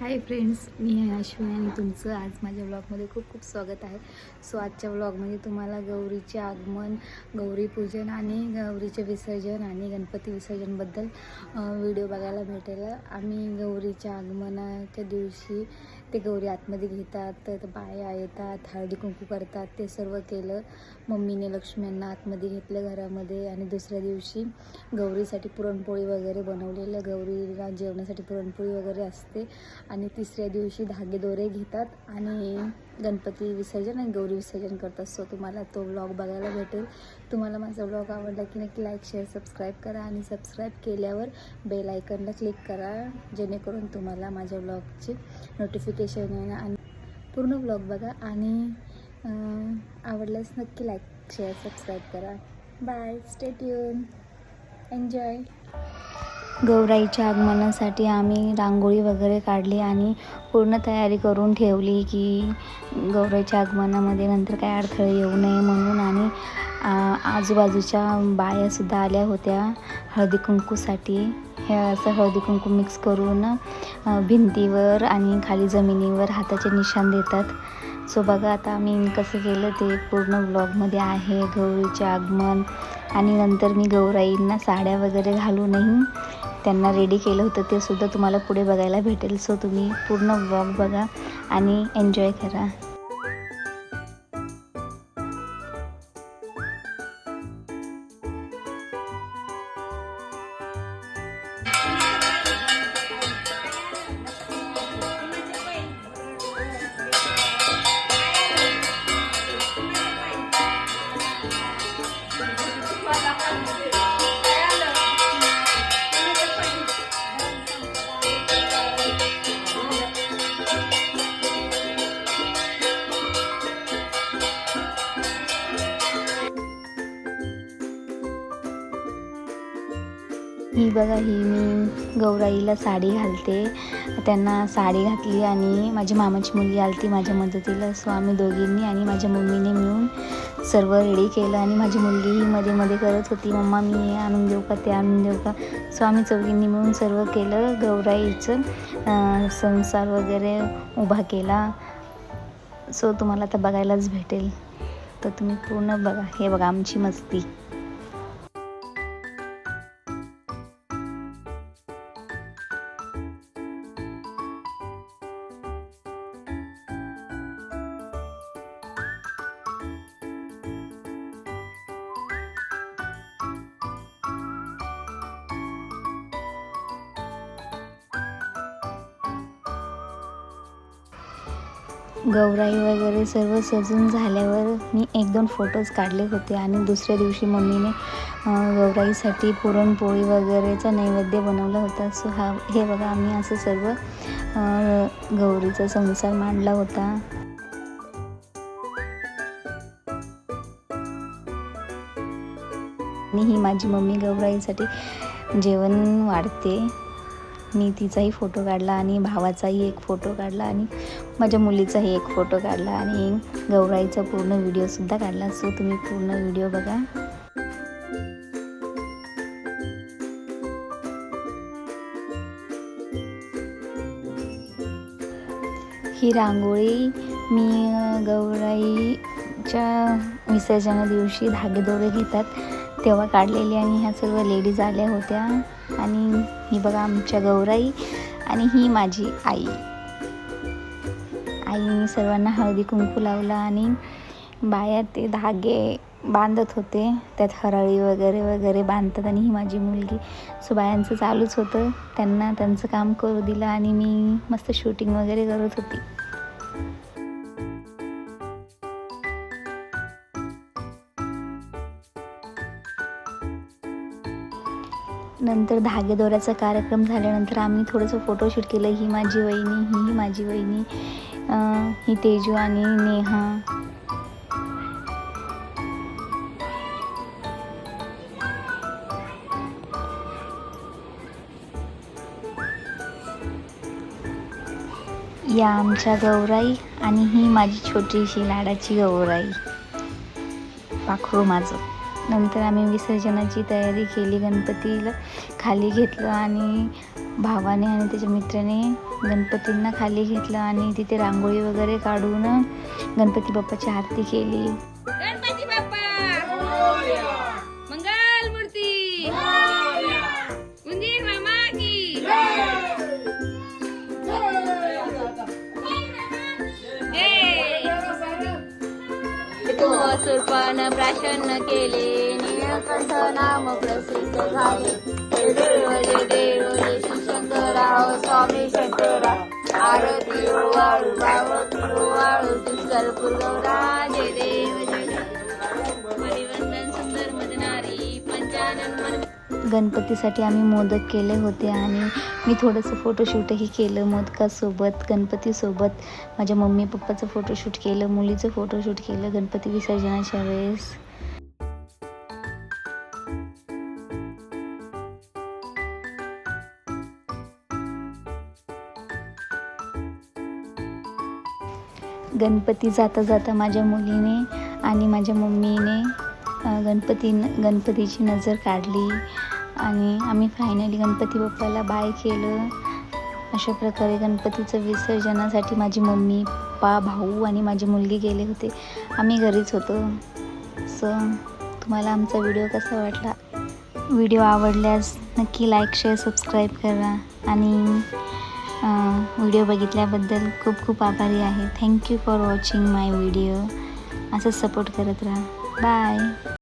Hi friends मी आहे अश्विनी आणि तुमचं आज माझ्या व्लॉगमध्ये खूप खूप स्वागत आहे. सो आजच्या ब्लॉगमध्ये तुम्हाला गौरीचे आगमन गौरी पूजन आणि गौरीचे विसर्जन आणि गणपती विसर्जनबद्दल व्हिडिओ बघायला भेटेल. आम्ही गौरीच्या आगमनाच्या दिवशी ते गौरी आतमध्ये घेतात तर बाया येतात हळदी कुंकू करतात ते सर्व केलं. मम्मीने लक्ष्म्यांना आतमध्ये घेतलं घरामध्ये आणि दुसऱ्या दिवशी गौरीसाठी पुरणपोळी वगैरे बनवलेलं. गौरीला जेवणासाठी पुरणपोळी वगैरे असते. आणि तिसऱ्या दिवशी धागे दोरे घेतात आणि गणपती विसर्जन आणि गौरी विसर्जन करतात. सो तुम्हाला तो व्लॉग बघायला भेटेल. तुम्हाला माझा व्लॉग आवडला की नक्की लाईक शेअर सबस्क्राईब करा आणि सबस्क्राईब केल्यावर बेल आयकनला क्लिक करा जेणेकरून तुम्हाला माझ्या व्लॉगची नोटिफिकेशन येणं आणि पूर्ण व्लॉग बघा. आणि आवडल्यास नक्की लाईक शेअर सबस्क्राईब करा. बाय स्टे ट्यून एन्जॉय गौराईच्या आगमनासाठी आम्ही रांगोळी वगैरे काढली आणि पूर्ण तयारी करून ठेवली की गौराईच्या आगमनामध्ये नंतर काय अडथळे येऊ नये म्हणून आणि आजूबाजूच्या बायासुद्धा आल्या होत्या हळदी कुंकूसाठी. हे असं हळदी कुंकू मिक्स करून भिंतीवर आणि खाली जमिनीवर हाताचे निशाण देतात. सो बघा आता आम्ही कसं केलं ते पूर्ण ब्लॉगमध्ये आहे गौरीचे आगमन. आणि नंतर मी गौराईंना साड्या वगैरे घालूनही त्यांना रेडी केलं होतं ते सुद्धा तुम्हाला पुढे बघायला भेटेल. सो तुम्ही पूर्ण ब्लॉग बघा आणि एन्जॉय करा. ही बघा ही मी गौराईला साडी घालते. त्यांना साडी घातली आणि माझी मामाची मुलगी आलती माझ्या मदतीला. सो आम्ही दोघींनी आणि माझ्या मम्मीने मिळून सर्व रेडी केलं आणि माझी मुलगी ही मध्ये मध्ये करत होती. मम्मा मी हे आणून देऊ का ते आणून देऊ का? सो आम्ही चौघींनी मिळून सर्व केलं. गौराईचं संसार वगैरे उभा केला. सो तुम्हाला आता बघायलाच भेटेल. तर तुम्ही पूर्ण बघा. हे बघा आमची मस्ती. गौराई वगैरे सर्व सजून झाल्यावर मी एक दोन फोटोज काढले होते आणि दुसऱ्या दिवशी मम्मीने गौराईसाठी पुरणपोळी वगैरेचा नैवेद्य बनवला होता. सो हा हे बघा आम्ही असं सर्व गौरीचा संसार मांडला होता. आणि ही माझी मम्मी गौराईसाठी जेवण वाढते. मी तिचाही फोटो काढला आणि भावाचाही एक फोटो काढला आणि माझ्या मुलीचाही एक फोटो काढला आणि गौराईचा पूर्ण व्हिडिओसुद्धा काढला. सो तुम्ही पूर्ण व्हिडिओ बघा. ही रांगोळी मी गौराईच्या विसर्जना दिवशी धागेदोरे घेतात. तेव्हा काढलेली आणि ह्या सर्व लेडीज आल्या होत्या. आणि ही बघा आमच्या गौराई आणि ही माझी आई. आईने सर्वांना हळदी कुंकू लावला आणि बाया ते धागे बांधत होते. त्यात हरळी वगैरे वगैरे बांधतात आणि ही माझी मुलगी. सो बायांचं चालूच होतं. त्यांना त्यांचं काम करू दिलं आणि मी मस्त शूटिंग वगैरे करत होती. नंतर धागेदोऱ्याचा कार्यक्रम झाल्यानंतर आम्ही थोडंसं फोटोशूट केलं. ही माझी वहिनी ही माझी वहिनी ही तेजू आणि नेहा. या आमच्या गौराई आणि ही माझी छोटीशी लाडाची गौराई. पाखरू माझं. नंतर आम्ही विसर्जनाची तयारी केली गणपतीला खाली घेतलं आणि भावाने आणि त्याच्या मित्राने गणपतींना खाली घेतलं आणि तिथे रांगोळी वगैरे काढून गणपती बाप्पाची आरती केली. सुरपान प्राशन केले. निळकंठ नाम प्रसिद्ध झाले. जय स्वामी शंकरा आरती वाळू पार्वती वाळू पुष्करपूर गौरा देव परिवर्तन सुंदर मदनारी पंचानन गणपतीसाठी आम्ही मोदक केले होते आणि मी थोडंसं फोटोशूटही केलं मोदकासोबत गणपतीसोबत. माझ्या मम्मी पप्पाचं फोटोशूट केलं मुलीचं फोटोशूट केलं गणपती विसर्जनाच्या वेळेस. गणपती जाता जाता माझ्या मुलीने आणि माझ्या मम्मीने गणपती गणपतीची नजर काढली. आणि आम्ही फायनली गणपती बाप्पाला बाय केलं. अशा प्रकारे गणपतीचं विसर्जनासाठी माझी मम्मी पप्पा भाऊ आणि माझी मुलगी गेले होते. आम्ही घरीच होतो. सो तुम्हाला आमचा व्हिडिओ कसा वाटला? व्हिडिओ आवडल्यास नक्की लाईक शेअर सबस्क्राईब करा. आणि व्हिडिओ बघितल्याबद्दल खूप खूप आभारी आहे. Thank you for watching my video असंच सपोर्ट करत राहा. बाय